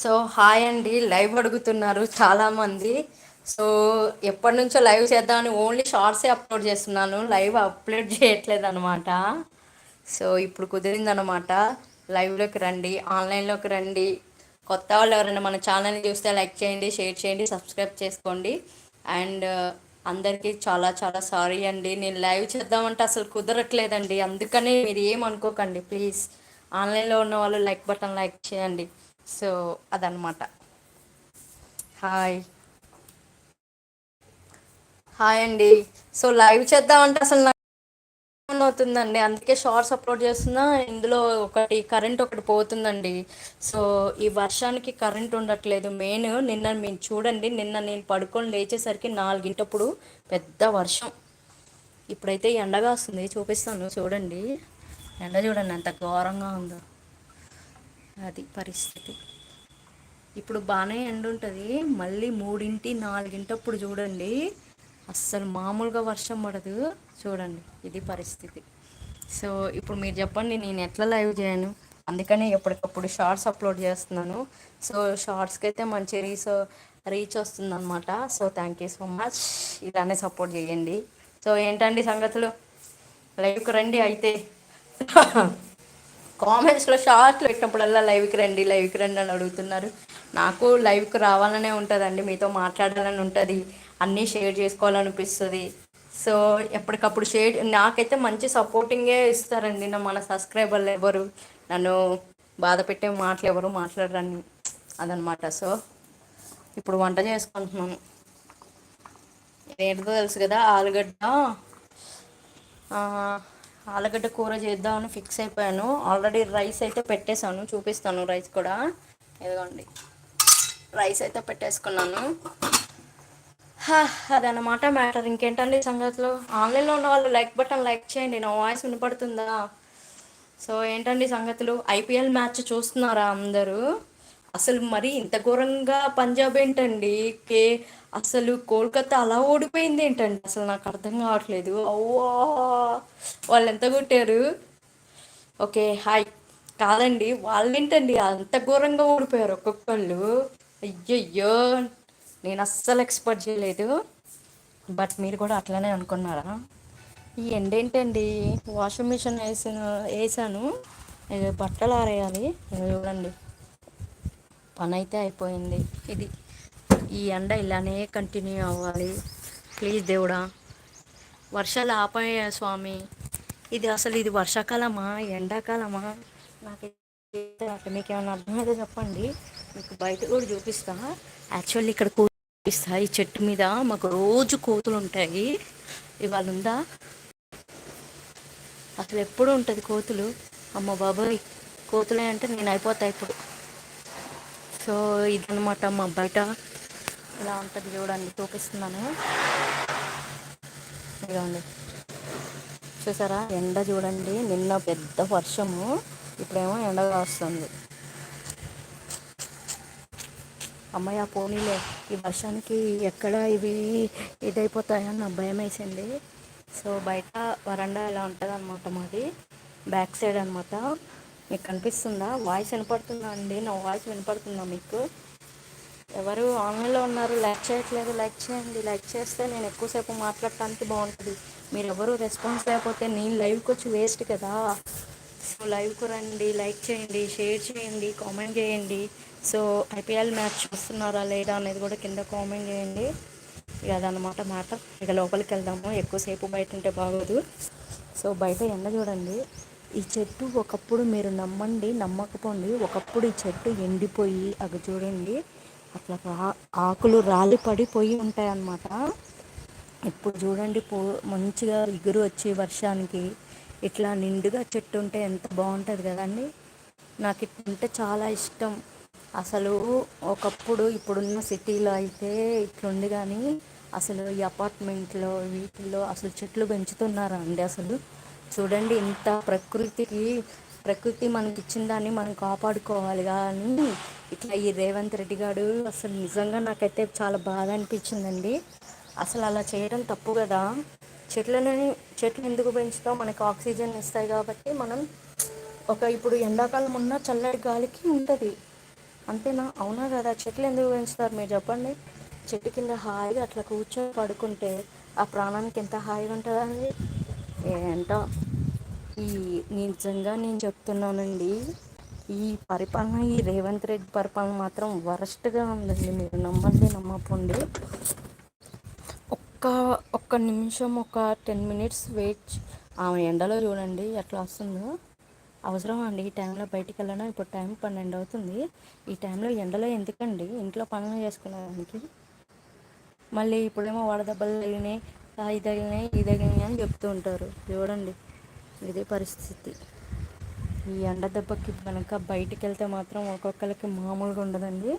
So hi అండి live అడుగుతున్నారు చాలామంది. సో ఎప్పటి నుంచో లైవ్ చేద్దామని ఓన్లీ షార్ట్సే అప్లోడ్ చేస్తున్నాను లైవ్ అప్లోడ్ చేయట్లేదు అనమాట సో ఇప్పుడు కుదిరిందనమాట లైవ్లోకి రండి ఆన్లైన్లోకి రండి. కొత్త వాళ్ళు ఎవరైనా మన ఛానల్ని చూస్తే లైక్ చేయండి షేర్ చేయండి సబ్స్క్రైబ్ చేసుకోండి. అండ్ అందరికీ చాలా చాలా సారీ అండి. నేను లైవ్ చేద్దామంటే అసలు కుదరట్లేదండి. అందుకనే మీరు ఏమనుకోకండి ప్లీజ్. ఆన్లైన్లో ఉన్న వాళ్ళు లైక్ బటన్ లైక్ చేయండి. సో అదనమాట హాయ్. హాయ్ అండి. సో లైవ్ చేద్దామంటే అసలు నాకు అవుతుందండి. అందుకే షార్ట్స్ అప్లోడ్ చేస్తున్నా. ఇందులో ఒకటి కరెంట్ ఒకటి పోతుందండి. సో ఈ వర్షానికి కరెంట్ ఉండట్లేదు. మెయిన్ నిన్న మీరు చూడండి. నిన్న నేను పడుకొని లేచేసరికి నాలుగింటప్పుడు పెద్ద వర్షం. ఇప్పుడైతే ఎండగా వస్తుంది చూపిస్తాను. చూడండి. ఎండ చూడండి. ఎంత ఘోరంగా ఉందో. అది పరిస్థితి. ఇప్పుడు బాగానే ఎండ ఉంటుంది మళ్ళీ మూడింటి నాలుగింటప్పుడు చూడండి. అస్సలు మామూలుగా వర్షం పడదు. చూడండి ఇది పరిస్థితి. సో ఇప్పుడు మీరు చెప్పండి నేను ఎట్లా లైవ్ చేయను? అందుకనే ఎప్పటికప్పుడు షార్ట్స్ అప్లోడ్ చేస్తున్నాను. సో షార్ట్స్కి అయితే మంచి రీచ్ రీచ్ వస్తుందన్నమాట. So thank you so much. ఇలానే సపోర్ట్ చేయండి. సో ఏంటండి సంగతులు? లైవ్కి రండి అయితే. కామెంట్స్లో షార్ట్లు పెట్టినప్పుడల్లా లైవ్కి రండి లైవ్కి రండి అని అడుగుతున్నారు. నాకు లైవ్కి రావాలనే ఉంటుందండి. మీతో మాట్లాడాలని ఉంటుంది. అన్నీ షేర్ చేసుకోవాలనిపిస్తుంది. సో ఎప్పటికప్పుడు షేర్ నాకైతే మంచి సపోర్టింగే ఇస్తారండి. నా మన సబ్స్క్రైబర్లు ఎవరు నన్ను బాధ పెట్టే మాటలు ఎవరు మాట్లాడరని అదనమాట. సో ఇప్పుడు వంట చేసుకుంటున్నాను. ఏంటో తెలుసు కదా ఆలుగడ్డ ఆలుగడ్డ కూర చేద్దామని ఫిక్స్ అయిపోయాను. ఆల్రెడీ రైస్ అయితే పెట్టేశాను. చూపిస్తాను రైస్ కూడా. ఇదిగోండి. రైస్ అయితే పెట్టేసుకున్నాను. అదనమాట మ్యాటర్. ఇంకేంటండి సంగతులు? ఆన్లైన్లో ఉన్న వాళ్ళు లైక్ బటన్ లైక్ చేయండి. నా వాయిస్ వినపడుతుందా? సో ఏంటండి సంగతులు? ఐపీఎల్ మ్యాచ్ చూస్తున్నారా అందరూ? అసలు మరి ఇంత ఘోరంగా పంజాబ్ ఏంటండి? కే అసలు కోల్కతా అలా ఓడిపోయింది ఏంటండి? అసలు నాకు అర్థం కావట్లేదు. అవ్వా! వాళ్ళు ఎంత కొట్టారు? Okay hi. కాదండి వాళ్ళు ఏంటండి అంత ఘోరంగా ఓడిపోయారు ఒక్కొక్కళ్ళు? అయ్యయ్యో! నేను అస్సలు ఎక్స్పెక్ట్ చేయలేదు. బట్ మీరు కూడా అట్లనే అనుకున్నారా? ఈ ఎండేంటండి వాషింగ్ మిషన్ వేసిన వేసాను. బట్టలు ఆరేయాలి. చూడండి. పని అయితే అయిపోయింది. ఇది ఈ ఎండ ఇలానే కంటిన్యూ అవ్వాలి. ప్లీజ్ దేవుడా వర్షాలు ఆపాయ స్వామి. ఇది అసలు ఇది వర్షాకాలమా ఎండాకాలమా? నాకు మీకు ఏమైనా అర్థమైతే చెప్పండి. మీకు బయట కూడా చూపిస్తా. యాక్చువల్లీ ఇక్కడ చూపిస్తా. ఈ చెట్టు మీద మాకు రోజు కోతులు ఉంటాయి. ఇవాళ ఉందా? అసలు ఎప్పుడు ఉంటుంది కోతులు? అమ్మ బాబాయ్ కోతులే అంటే నేను అయిపోతా ఇప్పుడు. సో ఇదనమాట మా బయట. ఇలా ఉంటుంది చూడండి చూపిస్తున్నాను. ఇదిగోండి. చూసారా? ఎండ చూడండి. నిన్న పెద్ద వర్షము. ఇప్పుడేమో ఎండ వస్తుంది అమ్మాయి ఆ పోనీలే. ఈ వర్షానికి ఎక్కడ ఇవి ఇదైపోతాయని నా భయం వేసింది సో బయట వరండా ఇలా ఉంటుంది అనమాట మాది. బ్యాక్ సైడ్ అనమాట మీకు కనిపిస్తుందా? వాయిస్ వినపడుతుందా అండి? నా వాయిస్ వినపడుతుందా మీకు? ఎవరు ఆన్లైన్లో ఉన్నారు? లైక్ చేయట్లేదు. లైక్ చేయండి. లైక్ చేస్తే నేను ఎక్కువసేపు మాట్లాడటానికి బాగుంటుంది. మీరు ఎవరు రెస్పాన్స్ లేకపోతే నేను లైవ్కి వచ్చి వేస్ట్ కదా. సో లైవ్కి రండి. లైక్ చేయండి. షేర్ చేయండి. కామెంట్ చేయండి. సో ఐపీఎల్ మ్యాచ్ చూస్తున్నారా లేదా అనేది కూడా కింద కామెంట్ చేయండి. ఇక అదనమాట మాట. ఇక లోపలికి వెళ్దాము. ఎక్కువసేపు బయట ఉంటే బాగోదు. సో బయట ఎండ చూడండి. ఈ చెట్టు ఒకప్పుడు మీరు నమ్మండి నమ్మకపోండి. ఒకప్పుడు ఈ చెట్టు ఎండిపోయి అవి చూడండి అట్లా ఆకులు రాలి పడిపోయి ఉంటాయి అన్నమాట ఇప్పుడు చూడండి పో మంచిగా ఇగురు వచ్చి వర్షానికి ఇట్లా నిండుగా చెట్టు ఉంటే ఎంత బాగుంటుంది కదండి. నాకు ఇట్లుంటే చాలా ఇష్టం. అసలు ఒకప్పుడు ఇప్పుడున్న సిటీలో అయితే ఇట్లుంది కానీ అసలు ఈ అపార్ట్మెంట్లో వీటిల్లో అసలు చెట్లు పెంచుతున్నారా అండి అసలు. చూడండి ఇంత ప్రకృతికి ప్రకృతి మనకి ఇచ్చిన దాన్ని మనం కాపాడుకోవాలి కానీ ఇట్లా ఈ రేవంత్ రెడ్డి గారు అసలు నిజంగా నాకైతే చాలా బాధ అనిపించిందండి. అసలు అలా చేయడం తప్పు కదా. చెట్లని చెట్లు ఎందుకు పెంచుతాం? మనకు ఆక్సిజన్ ఇస్తాయి కాబట్టి మనం ఒక ఇప్పుడు ఎండాకాలం ఉన్న చల్లటి గాలికి ఉంటుంది. అంతేనా? అవునా కదా? చెట్లు ఎందుకు పెంచుతారు మీరు చెప్పండి. చెట్టు కింద హాయిగా అట్లా కూర్చొని పడుకుంటే ఆ ప్రాణానికి ఎంత హాయిగా ఉంటుందండి? ఏంట? ఈ నిజంగా నేను చెప్తున్నానండి ఈ పరిపాలన ఈ రేవంత్ రెడ్డి పరిపాలన మాత్రం వరస్ట్గా ఉందండి. మీరు నమ్మండి నమ్మకండి. ఒక్క ఒక్క నిమిషం ఒక టెన్ మినిట్స్ వెయిట్. ఆమె ఎండలో చూడండి ఎట్లా వస్తుందో. అవసరం అండి ఈ టైంలో బయటికి వెళ్ళడం ఇప్పుడు టైం పన్నెండు అవుతుంది. ఈ టైంలో ఎండలో ఎందుకండి? ఇంట్లో పనులు చేసుకునేదానికి. మళ్ళీ ఇప్పుడేమో వడదెబ్బలు తగిలినాయి. అది తగిలినాయి ఇది తగిలినాయి అని చెప్తూ ఉంటారు. చూడండి ఇదే పరిస్థితి. ఈ ఎండ దెబ్బకి కనుక బయటికి వెళ్తే మాత్రం ఒక్కొక్కరికి మామూలుగా ఉండదండి.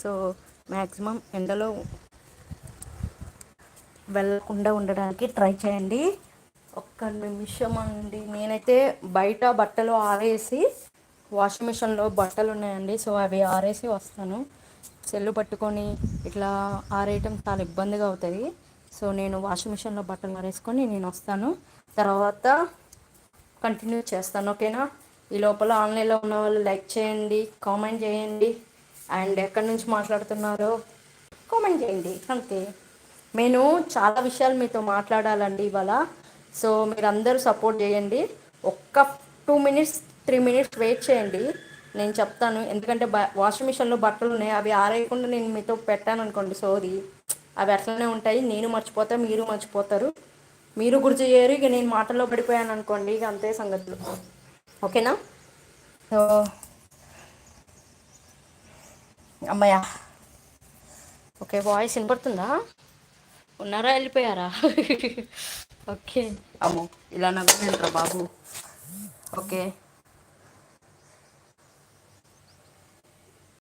సో మ్యాక్సిమం ఎండలో వెళ్ళకుండా ఉండడానికి ట్రై చేయండి. ఒక్క నిమిషం అండి. నేనైతే బయట బట్టలు ఆరేసి వాషింగ్ మిషన్లో బట్టలు ఉన్నాయండి. సో అవి ఆరేసి వస్తాను. సెల్లు పట్టుకొని ఇట్లా ఆరేయటం చాలా ఇబ్బందిగా అవుతుంది. సో నేను వాషింగ్ మిషన్లో బట్టలు మరేసుకొని నేను వస్తాను. తర్వాత కంటిన్యూ చేస్తాను ఓకేనా? ఈ లోపల ఆన్లైన్లో ఉన్న వాళ్ళు లైక్ చేయండి కామెంట్ చేయండి. అండ్ ఎక్కడి నుంచి మాట్లాడుతున్నారో కామెంట్ చేయండి అంతే. నేను చాలా విషయాలు మీతో మాట్లాడాలండి ఇవాళ. సో మీరు అందరూ సపోర్ట్ చేయండి. ఒక్క two minutes three minutes wait చేయండి. నేను చెప్తాను ఎందుకంటే బ వాషింగ్ మిషన్లో బట్టలు ఉన్నాయి అవి ఆరేయకుండా నేను మీతో పెట్టాను అనుకోండి సోది అవి అట్లనే ఉంటాయి. నేను మర్చిపోతా మీరు మర్చిపోతారు. మీరు గుర్తు చేయరు. ఇక నేను మాటల్లో పడిపోయాను అనుకోండి. ఇక అంతే సంగతులు. ఓకేనా? సో అమ్మయ్యా. ఓకే వాయిస్ వినపడుతుందా? ఉన్నారా? వెళ్ళిపోయారా? ఓకే. అమ్మో ఇలా నవ్వుతుంటారా బాబు. ఓకే.